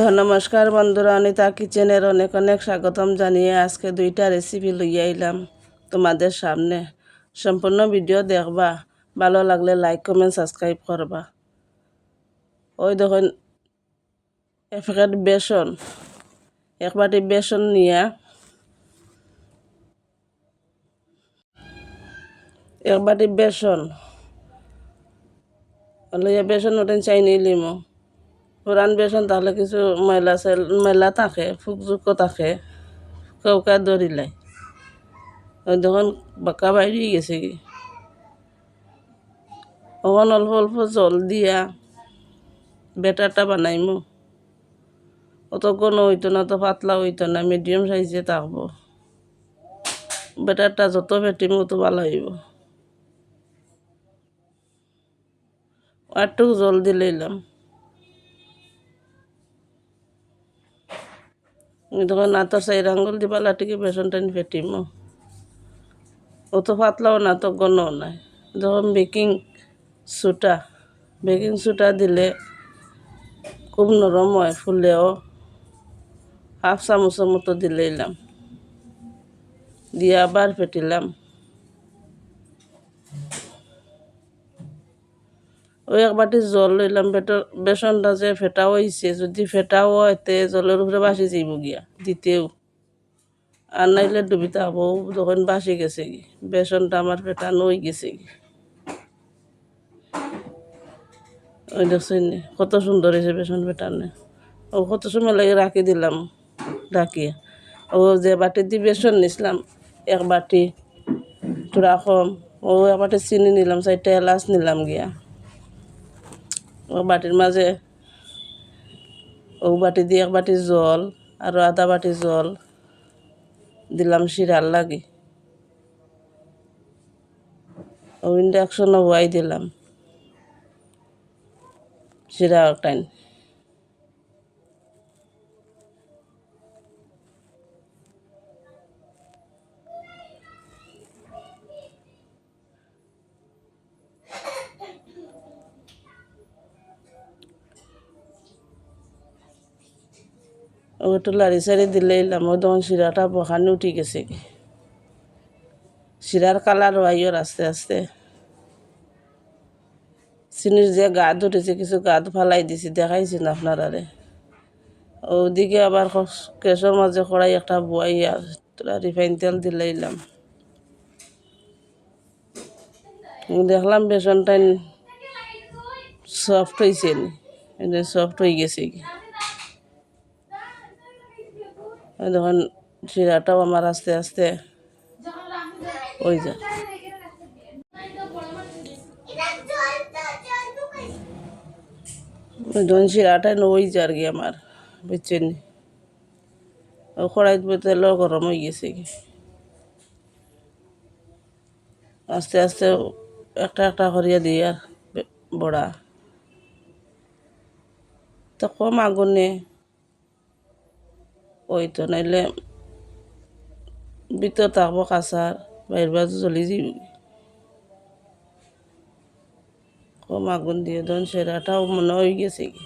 তো নমস্কার বন্ধুরা, অনিতা কিচেনের অনেক অনেক স্বাগতম জানিয়ে আজকে দুইটা রেসিপি লইয়া আইলাম তোমাদের সামনে। সম্পূর্ণ ভিডিও দেখবা, ভালো লাগলে লাইক কমেন্ট সাবস্ক্রাইব করবা। ওই দেখুন, এক প্যাকেট বেসন, এক বেসন নিয়া এক বাটি বেসন। লইয়া বেসন ওটেন চাই নিলিমো পুরান বেসন তাহলে কিছু ময়লা চেল ময়লা থাকে ফুকযুক্ত থাকে। কৌকা দরিলাই ওই দেখুন, বাঁকা বাইরে গেছে কি? ওখান অল্প অল্প জল দিয়া বেটারটা বানাইমু। অত কোনো হইতো না তো পাতলা হইতো না মিডিয়াম সাইজে থাকব। বেটারটা যত ফেটিম তত ভালো হইব। একটু জল দিলাম তখন না তো সেই আঙ্গুল দিবা লাটিকে বেসন ফেটিমো। অত পাতলাও না, তো গণও নাই। যখন বেকিং সুটা বেকিং সুটা দিলে খুব নরম হয় ফুলেও। হাফ চামচের মতো দিলাম দিয়ে আবার ফেটিলাম। ওই এক বাটি জল লইলাম বেটর বেসনটা যে ফেটা হয়েছে যদি ফেটাও হয়, তে জলের উপরে বাসি যাইব গিয়া দিতেও আর নাইলে ডুবিতে হব যখন বাসি গেছে কি বেসনটা আমার ফেটানো হয়ে গেছে কি ওই দেখছেন কত সুন্দর হয়েছে বেসন ফেটানে। ও কত সময় লাগে রাখি দিলাম রাখিয়া ও যে বাটি দিয়ে বেসন নিছিলাম, এক বাটি চূড়া কম। ও এক বাটি চিনি নিলাম, চারটা এলাচ নিলাম গিয়া। বাটির মাঝে ও বাটি দিয়ে এক বাটি জল আর আধা বাটি জল দিলাম শিরার লাগে। ও ইন্ডাকশন হওয়াই দিলাম। শিরা টাইম একটু লাড়ি সারি দিলে ও তখন শিরাটা বখানে উঠি গেছে। শিরার কালার আইয়র আস্তে আস্তে। চিনির যে গাদ উঠেছে কিছু গাদ ফালাই দিছি না আপনারারে ওদিকে আবার গ্যাসের মাঝে কড়াই একটা বয়াইয়া রিফাইন তেল দিলে এলাম দেখলাম বেসনটা সফট হয়েছে সফট হয়ে গেছে। দেখুন শিরাটাও আমার আস্তে আস্তে ওই যা। ওই ধন শিরাটা ওই যার কি আমার, বুঝছেন? কড়াইতে তেল গরম হয়ে গেছে কি। আস্তে আস্তে একটা একটা করিয়া দিই আর বড়া। তো কম আগুনে ওই তো নাইলে ভিতর থাকব কাঁচার বাইর বাজু জ্বলি যাব কম আগুন দিয়ে ধন সেরাটাও মনে হয়ে গেছে কি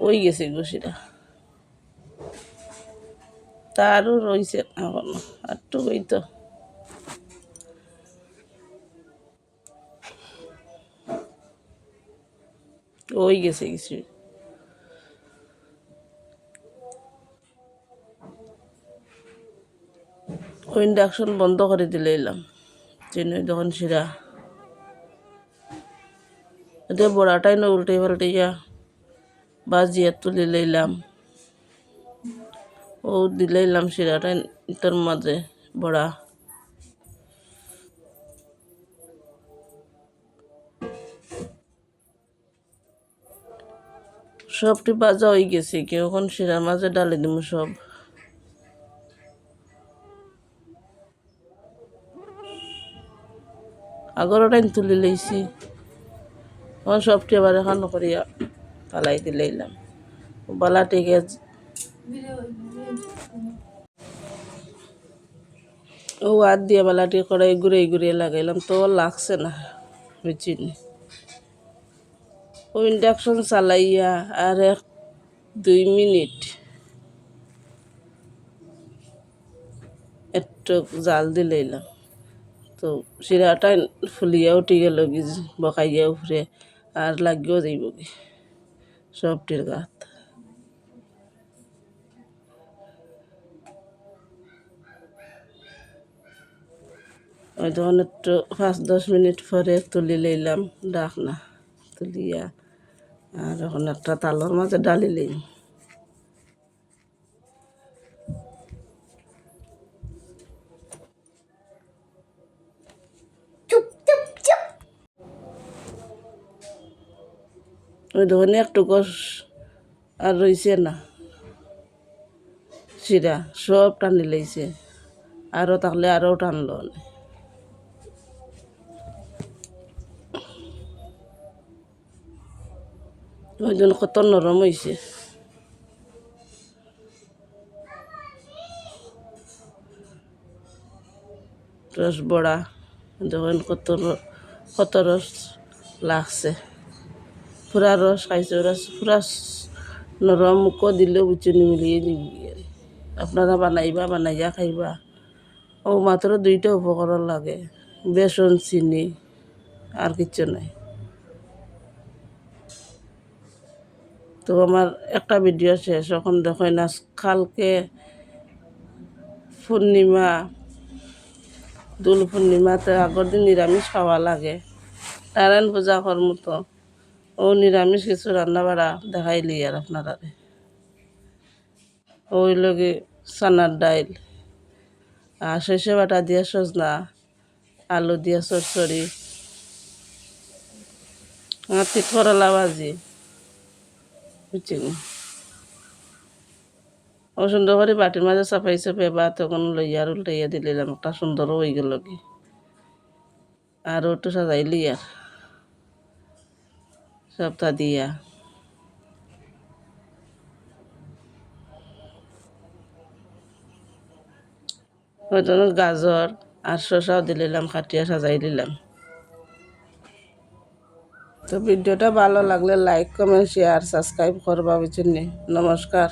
ওই গেছে গো সেটা তারও রয়েছে এখনও আরটু ওই তো। ওই গেছে কিছু ইন্ডাকশন বন্ধ করে দিলে এলাম। চিনি যখন শিরা এতে বড়াটাই না উল্টে পাল্টাইয়া বাজিয়া তুলে লইলাম ও দিলাইলাম শিরাটাই তোর মাঝে, বড়া। সবটি বাজা হয়ে গেছে কি এখন শিরার মাঝে ডালে দিব সব। আগরটাই তুলি লইছি এখন সবটি আবার এখন করিয়া পালাই দিলাইলাম বালা টেকে ও হাত দিয়ে বালাটি কড়াই ঘুরে ঘুরে লাগাইলাম তো লাগছে না বুঝছিনি ও ইন্ডাকশন চালাইয়া আর এক, দুই মিনিট। একটু জাল দিলাম তো শিরাটা ফুলিয়া উঠি গেল কি বকাইয়া উফরে আর লাগিও যাইব কি? সবটির গাত। ওই তখন একটু পাঁচ, দশ মিনিট পরে তুলি লইলাম ডাক না তুলিয়া, আর এখন একটা তালর মাঝে ডালি লইম। ওই দোকানে একটু কষ আর রইছে না। শিরা সব টানি লাইছে। আরও থাকলে আরও টানলো ওই জন্য কত নরম হয়েছে রস বড়া, দেখেন কত কত রস লাগছে। পুরা রস খাইছে রস পুরা নরম মুখ দিলে উচুনি মিলিয়ে আর আপনারা বানাইবা, বানাইয়া খাইবা। ও মাত্র দুইটা উপকরণ লাগে, বেসন, চিনি, আর কিচ্ছু নাই। তো আমার একটা ভিডিও শেষ, এখন দেখো না, কালকে পূর্ণিমা, দোল পূর্ণিমাতে আগর দিন নিরামিষ খাওয়া লাগে। নারায়ণ পূজা কর মতো। ও নিরামিষ কিছু রান্না বাড়া দেখাইলি আর আপনারা ওই লগে চানার ডাইল, আর সর্ষে বাটা দিয়া সজনা, আলু দিয়া চরচরি আর তিত করলা ভাজি। বুঝছি ও সুন্দর করে বাটির মাঝে চাপাই চাপাই বা তখন লইয়া আর উল্টাইয়া দিলাম, একটা সুন্দর হয়ে গেল কি। আর একটু সাজাইলি আর। সবটা দিয়া। হয়তো গাজর আর শসাও দিলাম কাটিয়া সাজাই দিলাম তো ভিডিওটা ভালো লাগলে লাইক কমেন্ট শেয়ার সাবস্ক্রাইব করবা বুঝছেন নমস্কার।